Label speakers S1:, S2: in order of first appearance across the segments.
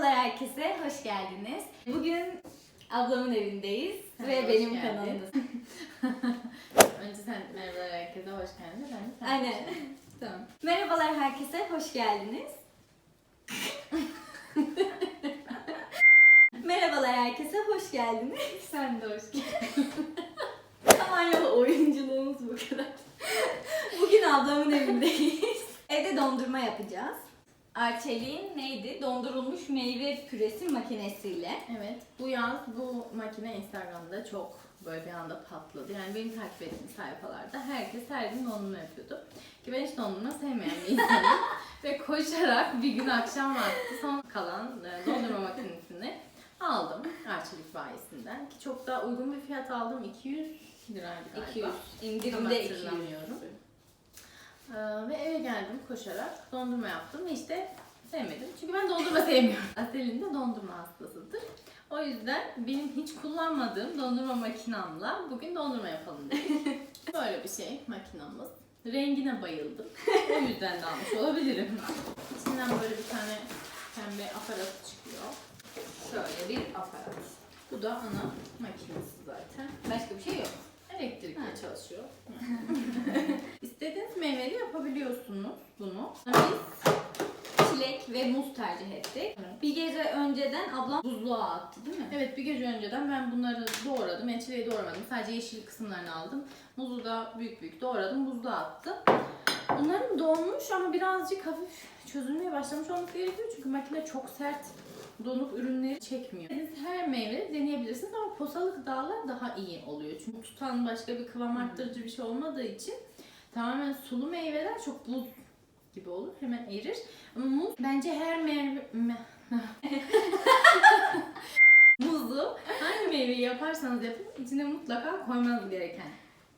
S1: Merhabalar herkese, hoş geldiniz. Bugün ablamın evindeyiz ve
S2: hoş
S1: benim
S2: geldin.
S1: kanalımda.
S2: Önce sen merhabalar herkese hoş geldin. Ben de sen
S1: Aynen. Tamam. Merhabalar herkese, hoş geldiniz. Merhabalar herkese, hoş geldiniz.
S2: Sen de hoş geldin.
S1: Samanyolu oyunculuğumuz bu kadar. Bugün ablamın evindeyiz. Evde dondurma yapacağız. Arçelik'in neydi? Dondurulmuş meyve püresi makinesiyle.
S2: Evet bu yaz bu makine Instagram'da çok böyle bir anda patladı. Yani benim takip ettiğim sayfalarda herkes her gün dondurma yapıyordu. Ki ben hiç dondurma sevmeyen bir insanım. Ve koşarak bir gün akşam vakti son kalan e, dondurma makinesini aldım Arçelik bayisinden. Ki çok da uygun bir fiyat aldım. 200 liraydı galiba.
S1: 200.
S2: Tam
S1: İndirimde 200.
S2: hatırlamıyorum. Geldim koşarak dondurma yaptım ve işte sevmedim. Çünkü ben dondurma sevmiyorum. Aselin de dondurma hastasıdır. O yüzden benim hiç kullanmadığım dondurma makinamla bugün dondurma yapalım dedik. Böyle bir şey makinamız. Rengine bayıldım. O yüzden de almış olabilirim. İçinden böyle bir tane pembe aparat çıkıyor.
S1: Şöyle bir aparat.
S2: Bu da ana makinesi zaten.
S1: Başka bir şey yok.
S2: Elektrikle
S1: Ha.
S2: çalışıyor. İstediğiniz meyveli yapabiliyorsunuz bunu. Biz
S1: Çilek ve muz tercih ettik.
S2: Evet.
S1: Bir gece önceden ablam buzluğa attı değil mi?
S2: evet bir gece önceden ben bunları doğradım. Yani çileği doğramadım. Sadece yeşil kısımlarını aldım. Muzu da büyük büyük doğradım. Buzluğa attım. Bunların donmuş ama birazcık hafif çözülmeye başlamış olması gerekiyor. Çünkü makine çok sert donuk ürünleri çekmiyor. Siz her meyve deneyebilirsiniz ama posalı gıdalar daha iyi oluyor. Çünkü tutan başka bir kıvam arttırıcı bir şey olmadığı için tamamen sulu meyveler çok buz gibi olur. Hemen erir. Ama muz bence her meyve... me- Muzu hangi meyveyi yaparsanız yapın içine mutlaka koymanız gereken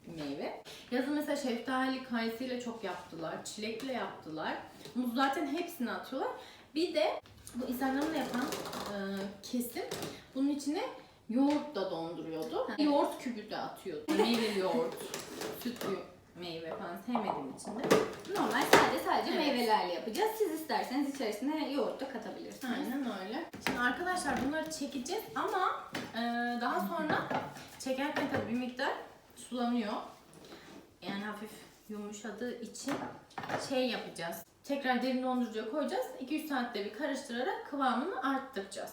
S2: meyve. Yazın mesela şeftali, kayısıyla çok yaptılar. Çilekle yaptılar. Muz zaten hepsini atıyorlar. Bir de bu Instagram'da yapan e, kesim bunun içine yoğurt da donduruyordu.
S1: Ha.
S2: Yoğurt kübü de atıyordu. Meyveli yoğurt, sütlü meyve falan sevmediğim için de.
S1: Normal sadece sadece
S2: Evet.
S1: meyvelerle yapacağız. Siz isterseniz içerisine yoğurt da katabilirsiniz.
S2: Aynen öyle. Şimdi arkadaşlar bunları çekeceğiz ama e, daha sonra çekerken tabii bir miktar sulanıyor. Yani hafif yumuşadığı için şey yapacağız. Tekrar derin dondurucuya koyacağız. 2-3 saatte bir karıştırarak kıvamını arttıracağız.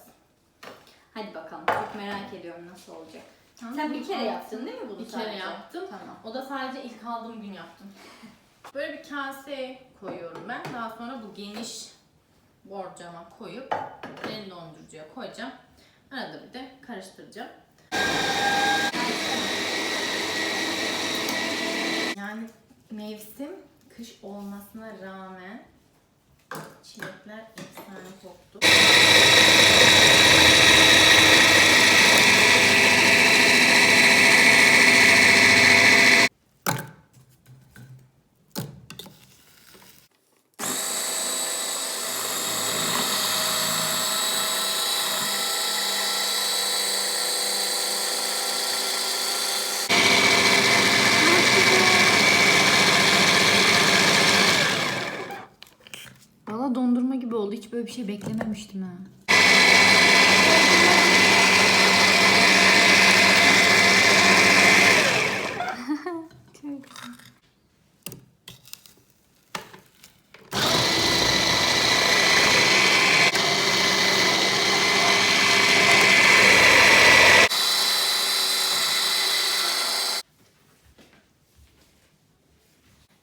S1: Hadi bakalım. Çok merak ediyorum nasıl olacak.
S2: Tamam
S1: Sen bir kere yaptın değil mi bunu
S2: Bir
S1: sadece?
S2: kere yaptım.
S1: Tamam.
S2: O da sadece ilk aldığım gün yaptım. Böyle bir kaseye koyuyorum ben. Daha sonra bu geniş borcama koyup derin dondurucuya koyacağım. Arada bir de karıştıracağım. Yani mevsim kış olmasına rağmen çilekler efsane koktu. Valla dondurma gibi oldu. Hiç böyle bir şey beklememiştim ha.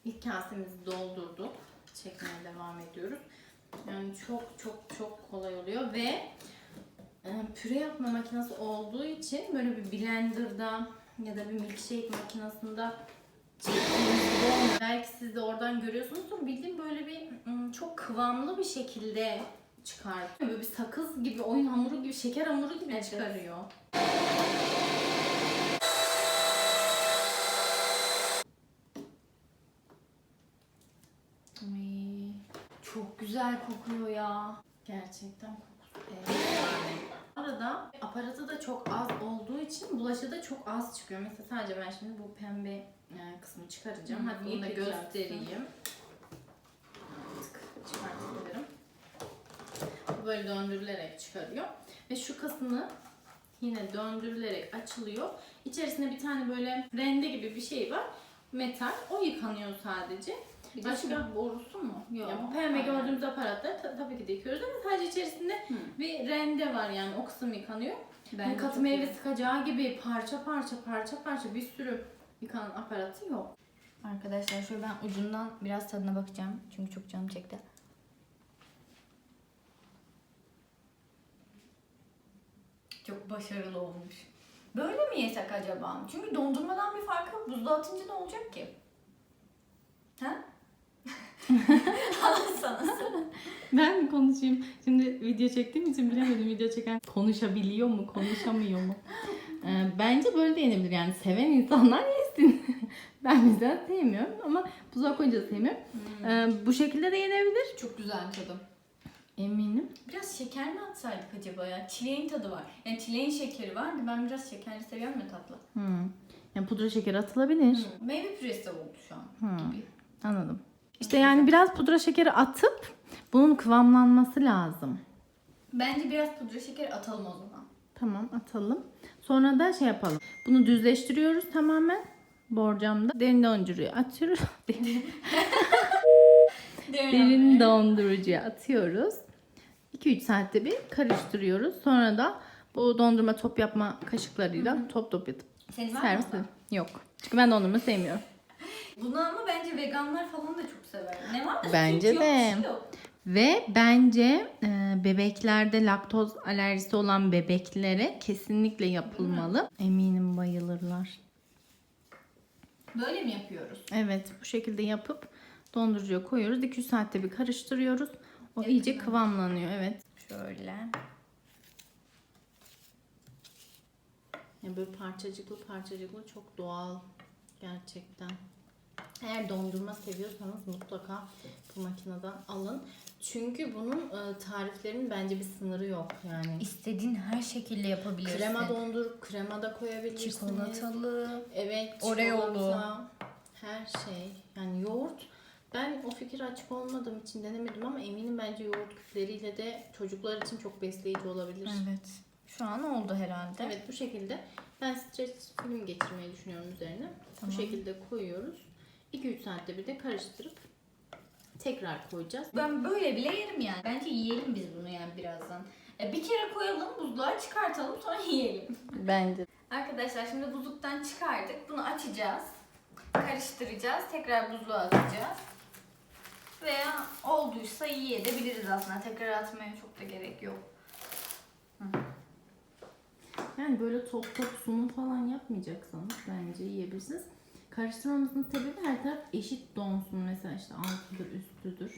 S2: İlk kasemizi doldurduk. Çekmeye devam ediyoruz. Yani çok çok çok kolay oluyor ve e, püre yapma makinesi olduğu için böyle bir blenderda ya da bir milkshake makinesinde. Belki siz de oradan görüyorsunuzdur. Bildiğim böyle bir çok kıvamlı bir şekilde çıkartıyor. Böyle bir sakız gibi, oyun hamuru gibi, şeker hamuru gibi
S1: Evet.
S2: çıkarıyor. Ay,
S1: Çok güzel kokuyor ya.
S2: Gerçekten kokusu efsane. Arada aparatı da çok az olduğu için bulaşı da çok az çıkıyor. Mesela sadece ben şimdi bu pembe e, kısmı çıkaracağım.
S1: Hı,
S2: Hadi bunu da göstereyim. Artık çıkartabilirim. böyle döndürülerek çıkarıyor. Ve şu kasını yine döndürülerek açılıyor. İçerisinde bir tane böyle rende gibi bir şey var. Metal. O yıkanıyor sadece.
S1: Bir de
S2: Başka
S1: şu borusu mu? Yok.
S2: ya bu pembe
S1: Aynen.
S2: gördüğümüz aparatları ta- tabii ki de yıkıyoruz ama sadece içerisinde
S1: Hı.
S2: bir rende var yani o kısım yıkanıyor. Yani katı
S1: çok
S2: meyve
S1: iyi.
S2: sıkacağı gibi parça parça parça parça bir sürü yıkanan aparatı yok.
S1: Arkadaşlar şöyle ben ucundan biraz tadına bakacağım. Çünkü çok canım çekti. Çok başarılı olmuş. Böyle mi yesek acaba? Çünkü dondurmadan bir farkı yok. Buzluğa atınca ne olacak ki? Ha? Sen.
S2: Ben mi konuşayım? Şimdi video çektiğim için bilemedim video çeken konuşabiliyor mu, konuşamıyor mu? Ee, bence böyle de yenebilir yani seven insanlar yesin. ben mesela sevmiyorum ama buzluğa koyunca da sevmiyorum. Ee, bu şekilde de yenebilir.
S1: Çok güzel tadı.
S2: Eminim.
S1: Biraz şeker mi atsaydık acaba ya? Çileğin tadı var. Yani çileğin şekeri var. Ben biraz şekerli seviyorum ya tatlı.
S2: Hmm. Yani pudra şekeri atılabilir.
S1: Meyve püresi oldu şu an
S2: Hmm.
S1: gibi.
S2: Anladım. İşte yani biraz pudra şekeri atıp bunun kıvamlanması lazım.
S1: Bence biraz pudra şekeri atalım o zaman.
S2: Tamam atalım. Sonra da şey yapalım. Bunu düzleştiriyoruz tamamen. Borcamda derin dondurucuya atıyoruz. derin dondurucuya atıyoruz. 2-3 saatte bir karıştırıyoruz. Sonra da bu dondurma top yapma kaşıklarıyla top top yapıp
S1: Senin var
S2: servis
S1: mı?
S2: Yok. Çünkü ben dondurma sevmiyorum.
S1: Bunu ama bence veganlar falan da çok sever. Ne var?
S2: Bence
S1: Süt yok,
S2: de.
S1: bir şey yok.
S2: Ve bence e, bebeklerde laktoz alerjisi olan bebeklere kesinlikle yapılmalı. Eminim bayılırlar.
S1: Böyle mi yapıyoruz?
S2: Evet bu şekilde yapıp dondurucuya koyuyoruz. 2-3 saatte bir karıştırıyoruz. O iyice kıvamlanıyor evet.
S1: Şöyle.
S2: Yani böyle parçacıklı parçacıklı çok doğal gerçekten. Eğer dondurma seviyorsanız mutlaka bu makineden alın. Çünkü bunun e, tariflerinin bence bir sınırı yok yani.
S1: İstediğin her şekilde yapabilirsin.
S2: Krema dondurup krema da koyabilirsiniz.
S1: Çikolatalı.
S2: Evet,
S1: Oreo'lu.
S2: çikolata, her şey. Yani yoğurt. Ben o fikir açık olmadığım için denemedim ama eminim bence yoğurt küpleriyle de çocuklar için çok besleyici olabilir.
S1: Evet. Şu an oldu herhalde.
S2: Evet bu şekilde ben streç film geçirmeyi düşünüyorum üzerine.
S1: Tamam.
S2: Bu şekilde koyuyoruz. 2-3 saatte bir de karıştırıp tekrar koyacağız.
S1: Ben böyle bile yerim yani. Bence yiyelim biz bunu yani birazdan. E, Bir kere koyalım, buzluğa çıkartalım sonra yiyelim.
S2: Bence.
S1: Arkadaşlar şimdi buzluktan çıkardık. Bunu açacağız. Karıştıracağız. Tekrar buzluğa atacağız. Veya olduysa yiyebiliriz aslında. Tekrar atmaya çok da gerek yok.
S2: Yani böyle top top sunum falan yapmayacaksanız bence yiyebilirsiniz. Karıştırmamızın sebebi her taraf eşit donsun. Mesela işte altıdır, üstüdür.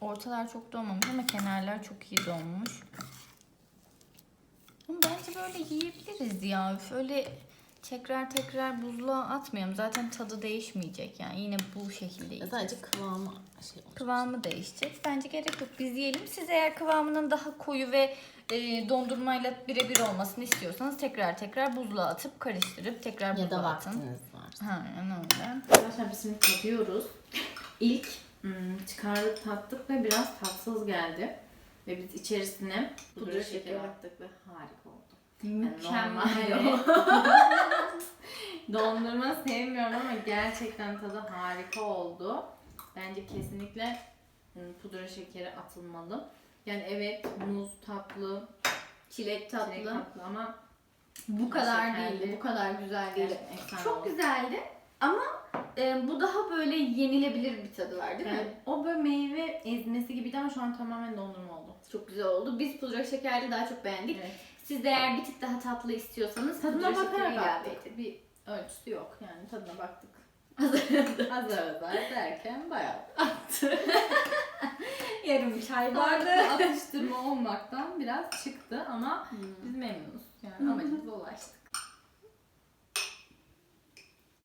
S1: Ortalar çok donmamış ama kenarlar çok iyi donmuş. Bence böyle yiyebiliriz ya. Öyle tekrar tekrar buzluğa atmayalım. Zaten tadı değişmeyecek yani. Yine bu şekilde yiyeceğiz.
S2: Sadece kıvamı şey olacak.
S1: Kıvamı değişecek. Bence gerek yok. Biz yiyelim. Siz eğer kıvamının daha koyu ve e, dondurmayla birebir olmasını istiyorsanız tekrar tekrar buzluğa atıp karıştırıp tekrar
S2: Ya
S1: buzluğa
S2: da
S1: atın.
S2: vaktiniz var.
S1: Ha, öyle.
S2: Arkadaşlar biz şimdi tadıyoruz. İlk hmm, çıkardık tattık ve biraz tatsız geldi. Ve biz içerisine pudra şekeri. attık ve harika oldu.
S1: Mükemmel.
S2: Dondurma sevmiyorum ama gerçekten tadı harika oldu. Bence kesinlikle hmm, pudra şekeri atılmalı. Yani evet muz tatlı,
S1: Çilek tatlı.
S2: çilek tatlı ama
S1: Bu kadar
S2: Şekerli.
S1: değildi. Bu kadar güzel değildi.
S2: gerçekten efsane
S1: Çok
S2: oldu.
S1: güzeldi ama e, bu daha böyle yenilebilir bir tadı var değil mi?
S2: Evet, o böyle meyve ezmesi gibiydi ama şu an tamamen dondurma oldu.
S1: Çok güzel oldu. Biz pudra şekerli daha çok beğendik.
S2: Evet.
S1: Siz de eğer bir tık daha tatlı istiyorsanız
S2: Tadına
S1: pudra şekeri
S2: bakarak
S1: ilave
S2: attık.
S1: edin.
S2: Bir ölçüsü yok yani tadına baktık.
S1: Azar
S2: Azar derken bayağı
S1: Yarım çay bardağı.
S2: atıştırma olmaktan biraz çıktı ama biz memnunuz. Yani amacımıza ulaştık.